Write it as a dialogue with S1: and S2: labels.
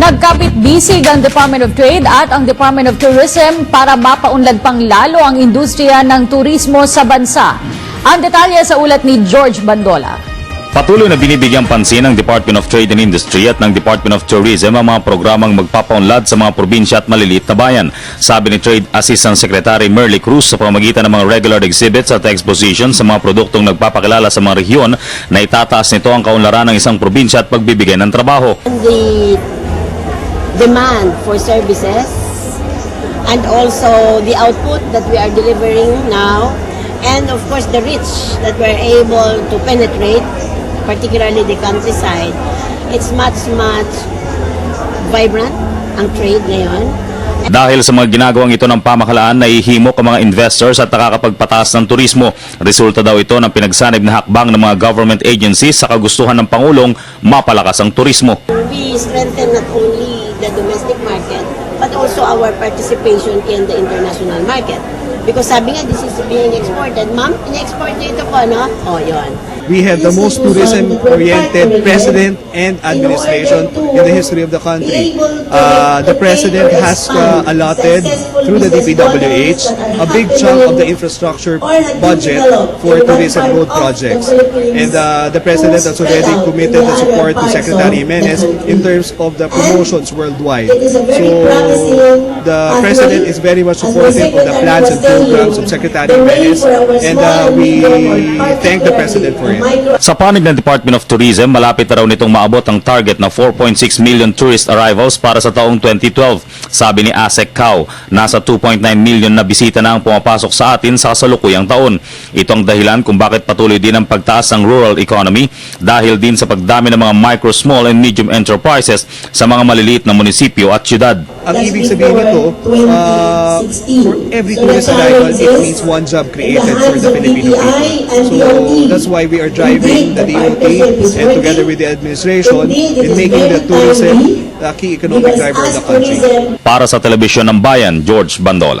S1: Nagkapit-bisig ang Department of Trade at ang Department of Tourism para mapaunlad pang lalo ang industriya ng turismo sa bansa. Ang detalye sa ulat ni George Bandola.
S2: Patuloy na binibigyang pansin ng Department of Trade and Industry at ng Department of Tourism ang mga programang magpapaunlad sa mga probinsya at maliliit na bayan. Sabi ni Trade Assistant Secretary Merly Cruz sa pamamagitan ng mga regular exhibits at expositions sa mga produktong nagpapakilala sa mga rehiyon na itataas nito ang kaunlaran ng isang probinsya at pagbibigay ng trabaho.
S3: the demand for services and also the output that we are delivering now and of course the reach that we're able to penetrate particularly the countryside. It's much much vibrant ang trade ngayon
S2: Dahil sa mga ginagawang ito ng pamahalaan, nahihimok ang mga investors at nakakapagpataas ng turismo. Resulta daw ito ng pinagsanib na hakbang ng mga government agencies sa kagustuhan ng Pangulong mapalakas ang turismo.
S3: we strengthen not only the domestic market but also our participation in the international market. Because sabi nga, this is being exported. Ma'am, in-export niyo ito po, no? O, oh, yun.
S4: We have the most tourism-oriented president and administration in the history of the country. Uh, the president has uh, allotted through the DPWH a big chunk of the infrastructure budget for tourism road projects. And uh, the president has already committed the support to Secretary Jimenez in terms of the promotions worldwide. So the president is very much supportive of the plans and programs of Secretary Jimenez and uh, we thank the president for it.
S2: Sa panig ng Department of Tourism, malapit na raw nitong maabot ang target na 4.6 million tourist arrivals para sa taong 2012. Sabi ni ASEC Cao, nasa 2.9 million na bisita na ang pumapasok sa atin sa kasalukuyang taon. Ito ang dahilan kung bakit patuloy din ang pagtaas ng rural economy dahil din sa pagdami ng mga micro, small and medium enterprises sa mga maliliit na munisipyo at syudad.
S4: Ang ibig sabihin nito, uh, for every tourist arrival, it means one job created for the Filipino people. So that's why we are driving the DOT and together with the administration in making the tourism the key economic driver of the country.
S2: Para sa Telebisyon ng Bayan, George Bandola.